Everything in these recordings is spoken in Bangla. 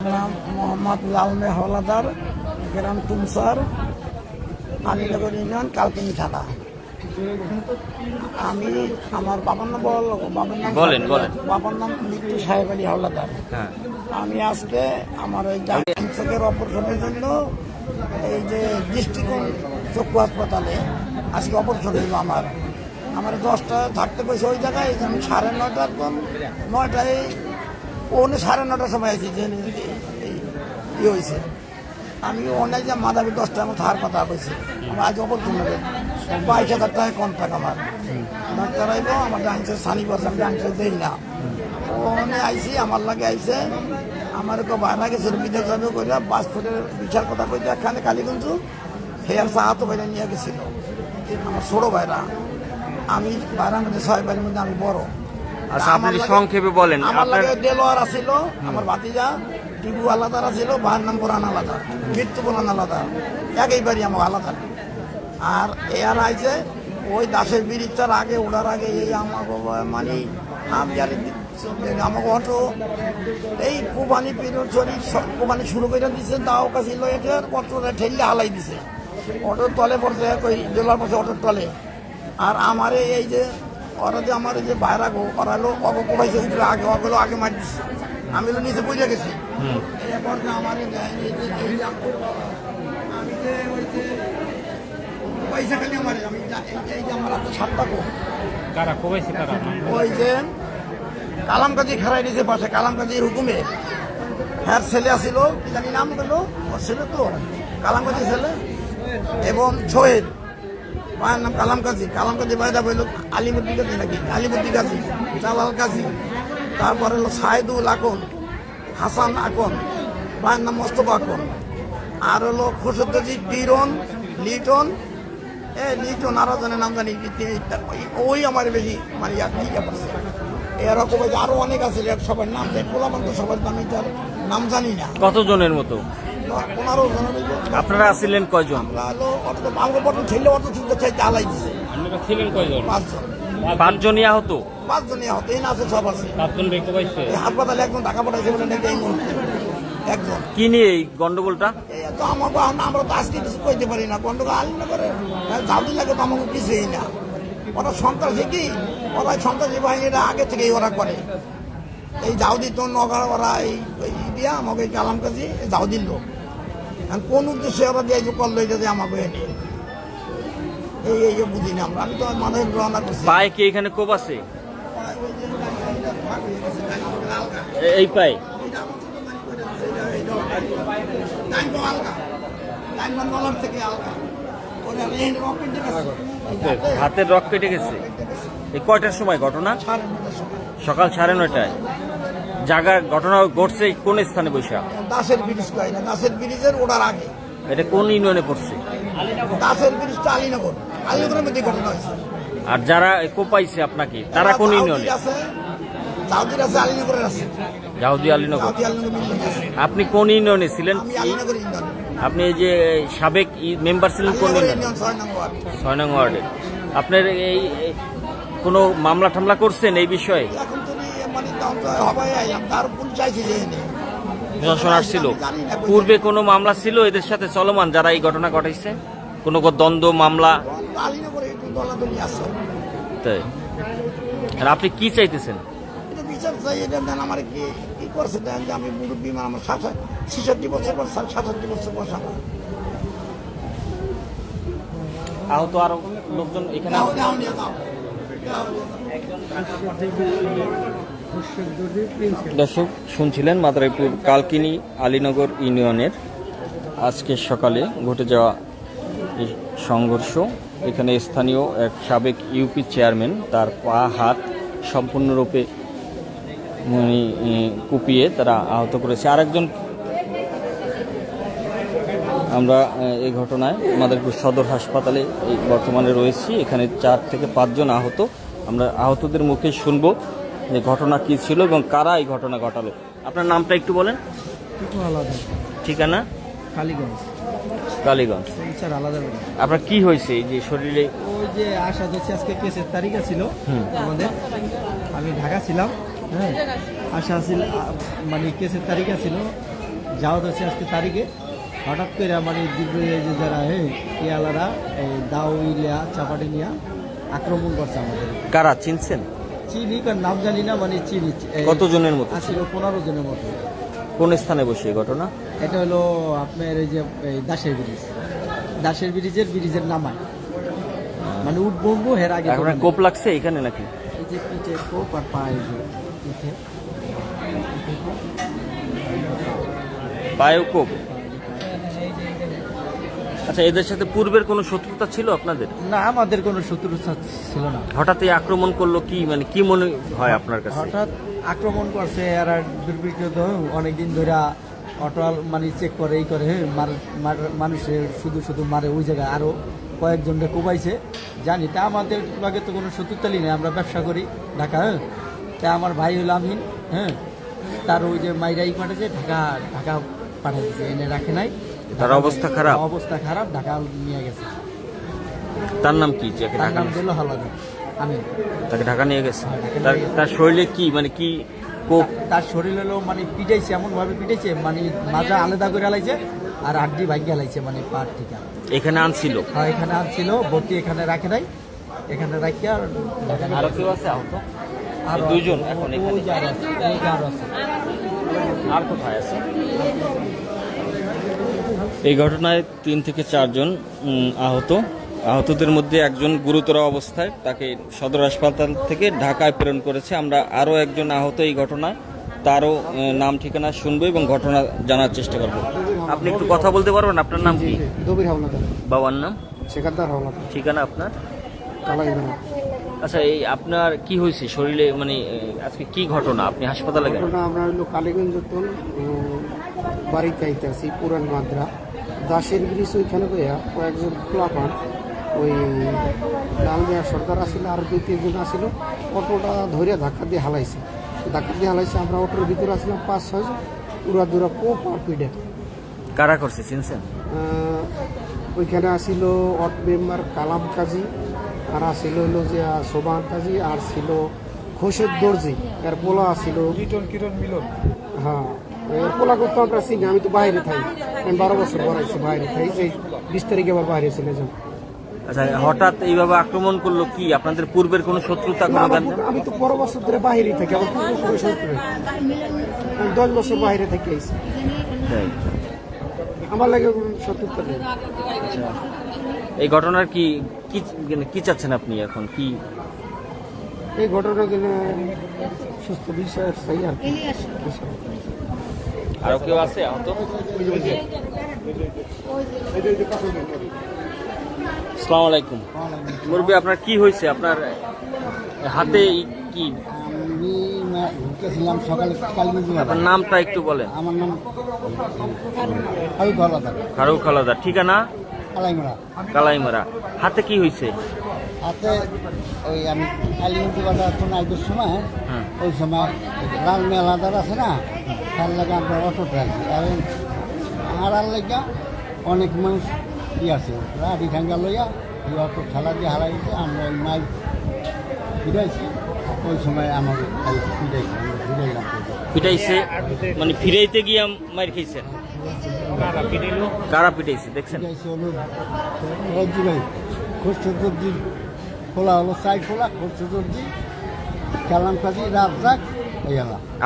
নাম মোহাম্মদ লালমে হলাদার গ্রাম তুমসার আলীনগর ইউনিয়ন কালকিনি থানা। আমি আমার বাবার নাম বল বাবার নাম বলেন, বলেন। বাবার নাম মৃত্যু সাহেব আলী হলাদার হ্যাঁ। আমি আজকে আমার ওই চোখের অপারেশনের জন্য এই যে দৃষ্টিকোণ চক্ষু হাসপাতালে আজকে অপারেশন হইল আমার। আমার দশটা থাকতে পেয়েছে ওই জায়গায় আমি সাড়ে নটার পর নয়টায় পৌনে সাড়ে নটার সময় আছি যে ইয়ে হয়েছে আমি অনেক যে মাদাবি দশটার মতো হার কথা হয়েছে আমার আজ অপারেশন হবে বাইশ হাজার টাকা কম টাকা আমার। ডাক্তার আইব আমার ডান্সের সানি বসে আমি ডান্সের দেই না। ওখানে আইসি আমার লাগে আইসে আমার কেউ বাইরে গেছিল বিদেশ যাবে করে পাসপোর্টের বিচার কথা কইতে এখানে কালীগঞ্জ। হেয়ার সাহাতো বাইরে নিয়ে গেছিল। আমার ছোট ভাইরা। আমি বাইরের মধ্যে ছয় ভাইয়ের মধ্যে আমি বড়। আচ্ছা আপনি সংক্ষেপে বলেন আমার লাগে দেলোয়ার আছিল আমার ভাতিজা টিপু আলাদা আছিল ভাইয়ের নাম পুরান আলাদা মৃত্যু পুরান আলাদা একই বাড়ি আমার আলাদা আর এর আইছে ওই দাসের ব্রিজটার আগে ওঠার আগে এই আমাকে মানে আমি আমাকে অটো এই কুবানি পিরিয়ড শরীর কুবানি শুরু করে দিছে তাও কাছে লয়েটার অটোটা ঠেললে হালাই দিছে। অটোর তলে পড়ছে ওই জেলার পাশে অটোর তলে। আর আমার এই যে ওরা যে আমার যে বাইরা গো ওরা হলো অগো কোবাইছে উঠলে আগে ওগুলো আগে মার দিচ্ছে আমি হলো নিচে বুঝে গেছি। এরপর যে আমার আমি যে ওই যে পয়সা খালি আমার আমি এই যে- আমার হাতে সাতটা গো কারা কোবাইছে কারা ওই যে কালাম কাজী খেলাই দিয়েছে পাশে কালাম কাজীর হুকুমে হ্যাঁ ছেলে আসিল কি জানি নাম গেল ওর ছেলে তো কালাম কাজী ছেলে এবং সোহেল মায়ের নাম কালাম কাজী কালাম কাজী বাইদা বলল আলিমুদ্দি কাজী নাকি? আলিমুদ্দি কাজী, জালাল কাজী। তারপরে হলো সাইদুল আকন, হাসান আকন, মায়ের নাম মোস্তফা আকন। আর হলো খুশুদ্দি বিরন, লিটন। এ, লিটন আরও জনের নাম জানি ওই- আমার বেশি মানে দিকে পড়ছে এরকম আরও অনেক আছে সবার নাম জানি, পোলাপান তো সবার নাম তার নাম জানি না। কতজনের মতো? পনেরো আপনারা আসছিলেন কয়জন? আমরা ছেলে অত চুলতে চাইতে আলাই দিছে আপনারা ছিলেন কয়জন পাঁচজন পাঁচজনই আহত? পাঁচজনই এই না আছে সব আছে পাঁচজন ব্যক্তি কোবাইছে এই হাসপাতালে একজন ঢাকা পাঠাইছে বলে নাকি এই মুহূর্তে একজন কি নিয়ে এই গন্ডগোলটা? এই তো আমাকে আমরা তো আজকে কিছু কইতে পারি না গন্ডগোল আলিম না করে লাগে তো আমাকে কিছুই না ওরা সন্ত্রাসী কি ওরা সন্ত্রাসী বাহিনীরা আগে থেকেই ওরা করে এই দাউদি তো নগর ওরা এই দিয়া আমাকে এই কালাম কাজী দাউদির লোক। এখন কোন উদ্দেশ্যে ওরা যে করল এটা যে আমাকে এই এই যে বুঝি না আমরা। আমি তো মাথায় রওনা করছি। পায়ে কি এখানে কোপ আছে? এই পায়ে। যাতে হাতের রক কেটে গেছে। এই কয়টার সময় ঘটনা। সকাল সাড়ে নয়টায়। জায়গা ঘটনা ঘটছে কোন স্থানে বৈশা দাসের ব্রিজ কয় না? দাসের ব্রিজের ওড়ার আগে। এটা কোন ইউনিয়নে পড়ছে? দাসের ব্রিজটা আলীনগর। আলীনগরের মধ্যে ঘটনা হয়েছে। আর যারা কোপাইছে আপনাকে তারা কোন ইউনিয়নে? চাউদির আছে আলীনগরের আছে। জাহুদি আলীনগর। আপনি কোন ইউনিয়নে ছিলেন? আমি আলীনগর ইউনিয়ন। আপনি এই যে সাবেক মেম্বার ছিলেন কোন ছয় নং ওয়ার্ডে। আপনার এই এই কোনো মামলা টামলা করছেন এই বিষয়ে? প্রশাসন আসছিল। আমি জানি না, পূর্বে কোনো মামলা ছিল এদের সাথে চলমান যারা এই ঘটনা ঘটাইছে? কোনো দ্বন্দ্ব মামলা? তাই। আর আপনি কি চাইতেছেন? বিচার চাই এটা দেন আমার কি কি করছে দেন যে আমি মুরব্বী মানে আমার সাত ছেষট্টি বছর পর সাতষট্টি বছর বয়স আমার। আহত আরও লোকজন এখানে দর্শক, শুনছিলেন মাদারীপুর কালকিনি আলীনগর ইউনিয়নের। আজকে সকালে ঘটে যাওয়া সংঘর্ষ। এখানে স্থানীয় এক সাবেক ইউপি চেয়ারম্যান তার পা, হাত সম্পূর্ণরূপে কুপিয়ে তারা আহত করেছে। আরেকজন আমরা এই ঘটনায় মাদারীপুর সদর হাসপাতালে বর্তমানে রয়েছি। এখানে চার থেকে পাঁচজন আহত। আমরা আহতদের মুখে শুনব। যে ঘটনা কি ছিল এবং কারা এই ঘটনা ঘটালো? আপনার নামটা একটু বলেন। ঠিকানা? কালীগঞ্জ। কালীগঞ্জ। স্যার আলাদা আপনার কি হয়েছে এই যে শরীরে? ওই যে যাচ্ছে আজকে কেসের তারিখা ছিল আমাদের। আমি ঢাকা ছিলাম হ্যাঁ। ছিল মানে কেসের তারিখা ছিল। যাওয়া হচ্ছে আজকে তারিখে। হঠাৎ করে মানে এই যে যারা হ্যাঁ ইয়ালারা এই দাও ইলিয়া চাপাটি নিয়া আক্রমণ করছে আমাদের। কারা? চিনছেন? চিনি নাম জানি না মানে চিনি কতজনের মতো? আসলে পনেরো জনের মতো। কোন স্থানে বসে এই ঘটনা? এটা হলো আপনার এই যে দাসের ব্রিজ। দাসের ব্রিজের ব্রিজের নামায় মানে উঠবো উঠবো হের আগে দোকানে। কোপ লাগছে এখানে নাকি? এই যে পিঠে কোপ আর পায়ে পিঠে পায়েও কোপ? আচ্ছা এদের সাথে পূর্বের কোনো শত্রুতা ছিল আপনাদের? না আমাদের কোনো শত্রু ছিল না। হঠাৎ আক্রমণ করল কি মানে কি মনে হয় আপনার কাছে? হঠাৎ আক্রমণ করছে আর দুর্বৃত্ত অনেকদিন ধরে অটো মানে চেক করে এই করে মানুষের শুধু শুধু মারে ওই জায়গায়। আরও কয়েকজনকে কোবাইছে জানি তা আমাদের লগে তো কোনো শত্রুতালি নেই আমরা ব্যবসা করি ঢাকা হ্যাঁ? তা আমার ভাই হলো আমিন হ্যাঁ? তার ওই যে মাইরাই পাঠাচ্ছে ঢাকা ঢাকা পাঠিয়ে দিচ্ছে এনে রাখে নাই। তার অবস্থা খারাপ? অবস্থা খারাপ ঢাকা নিয়ে গেছে। তার নাম কি? তার ঢাকা নাম দিল আমিন তাকে ঢাকা নিয়ে গেছে? হ্যাঁ, তার তার শরীরে কি মানে কি কোপ? তার শরীর হলো মানে পিটাইছে এমন ভাবে পিটাইছে মানে মাজা আলাদা করে আলাইছে আর আড্ডি ভাগ্যে আলাইছে মানে পাট থেকে। এখানে আনছিল? আর এখানে আনছিল ভর্তি এখানে রাখে নাই। এখানে রাখি আর ঢাকা নিয়ে আরও কেউ আছে আহত? আর এই দুইজন এখন এখানে? যে যে। আর কোথায় আছে? এই ঘটনায় তিন থেকে চারজন আহত। আহতদের মধ্যে একজন গুরুতর অবস্থায় তাকে সদর হাসপাতাল থেকে ঢাকায় প্রেরণ করেছে। আমরা আরও একজন আহত এই ঘটনায়। তারও নাম ঠিকানা শুনব এবং ঘটনা জানার চেষ্টা করব। আপনি একটু কথা বলতে পারবেন? আপনার নাম কি? বাবার নাম? ঠিকানা আপনার? আচ্ছা এই আপনার কি হয়েছে? শরীরে মানে আজকে কি ঘটনা? আপনি হাসপাতালে গেলেন? ঘটনা আমরা হইল কালীগঞ্জ তোল বাড়িতে আইতেছি পুরান মাদ্রা। দাসের ব্রিজ ওইখানে গইয়া কয়েকজন খোলাপান ওই লালমিয়া সর্দার আসিল আর দুই তিনজন আসিল অটোটা ধরে ধাক্কা দিয়ে হালাইছে। ধাক্কা দিয়ে হালাইছে আমরা অটোর ভিতরে আসলাম পাঁচ ছয়জন পুরা দূরা কোপ আর পিডে কারা করছে চিনছেন? ওইখানে আসিল অট মেম্বার কালাম কাজী আর আসিল হইল যে সোবান কাজী আর ছিল খোসের দর্জি এর পোলা আসিল কিরণ কিরণ মিলন? হ্যাঁ। পোলা করতে আমরা চিনি আমি তো বাইরে থাকি। আমি বারো বছর পড়াইছি বাইরে থাকি। সেই বিশ তারিখে আবার বাইরে চলে যান আচ্ছা হঠাৎ এইভাবে আক্রমণ করল কি? আপনাদের পূর্বের কোনো শত্রুতা না, কোনো গান আমি তো পনেরো বছর ধরে বাইরেই থাকি আমার পূর্ব সূত্রে। দশ বছর বাইরে থেকে আইছি। আমার লাগে শত্রুতা নেই। এই ঘটনার কি কি মানে কি চাচ্ছেন আপনি এখন? কি? এই ঘটনা গেলে সুস্থ বিষয় চাই আর কি। আরও কেউ আছে আহত আসসালামু আলাইকুম। মুরব্বী আপনার কি হয়েছে? আপনার হাতে কি? আমি ঢুকেছিলাম সকালে আপনার নামটা একটু বলেন। আমার নাম ঠিকানা? কালাইমরা কালাইমারা হাতে কি হয়েছে? হাতে ওই আমি কালীগঞ্জ বাজার তো নাইটের সময় হ্যাঁ। ওই সময় লাল মেলাদার আছে না? তার লাগে আমরা অটো ট্রাইছি এবং আর আর লেগা অনেক মানুষ ই আছে লাঠি ঠাঙ্গা লইয়া এই অটো খেলা দিয়ে হারাই দিতে আমরা ওই মাইক ফিরাইছি। ওই সময় আমার খালি ফিরাইছি ফিরাইলাম। মানে ফিরাইতে গিয়ে মার খেয়েছেন কারা পিটাইছে দেখছেন? রজ্জু ভাই দর্জি খোলা হলো সাইড খোলা খোর্চ দর্জি খেলাম কাজী এলাম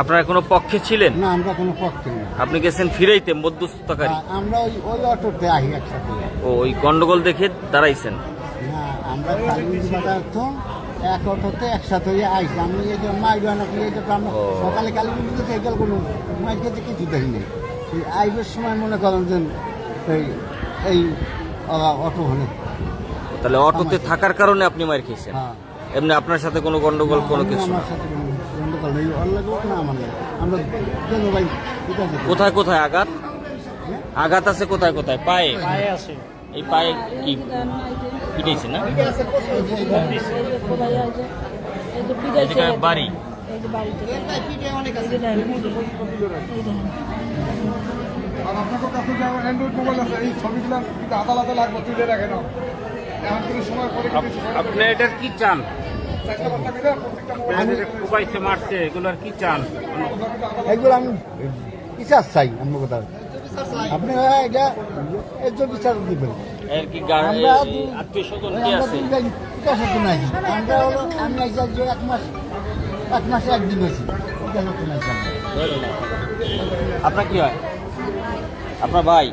আপনারা কোনো পক্ষে ছিলেন? না আমরা কোনো পক্ষে না। আপনি গেছেন ফিরাইতে মধ্যস্থতাকারী আমরা ওই ওই অটোতে আহি একসাথে। ও ওই গন্ডগোল দেখে দাঁড়াইছেন? না আমরা তো এক অটোতে একসাথে হয়ে আইসি আমি এই যে মাইর নাকি এই যে আমরা সকালে কালীগঞ্জ থেকে গেল কোনো মাইর খেতে কিছু দেখি নেই। আইবের সময় মনে করেন যে এই এই অটো হলে। তাহলে অটোতে থাকার কারণে আপনি মার খেয়েছেন? হ্যাঁ। এমনি আপনার সাথে কোনো গন্ডগোল কোনো কিছু না? আমার সাথে কোনো গন্ডগোল নেই ওর লাগবে না আমার লাগে আমরা কেন ভাই কোথায় কোথায় আঘাত? আঘাত আছে কোথায় কোথায়? পায়ে? পায়ে আছে। এই পায়ে কি পিটাইছে না? বাড়ি? আর আপনাদের কাছে যে অ্যান্ড্রয়েড মোবাইল আছে এই ছবিগুলো কিন্তু আদালতে লাগবে তুলে রাখে না। এমন কোনো সময় পরে আপনি এটার কি চান? মারছে এগুলোর কি চান এগুলো আমি বিচার চাই কথা। আপনি এটা এর জন্য বিচার দিবেন। আমরা বিকাশ আমরা আমি এক মাস এক মাসে একদিন হয়েছি বিকাশ আপনার কি হয়? আপনার ভাই?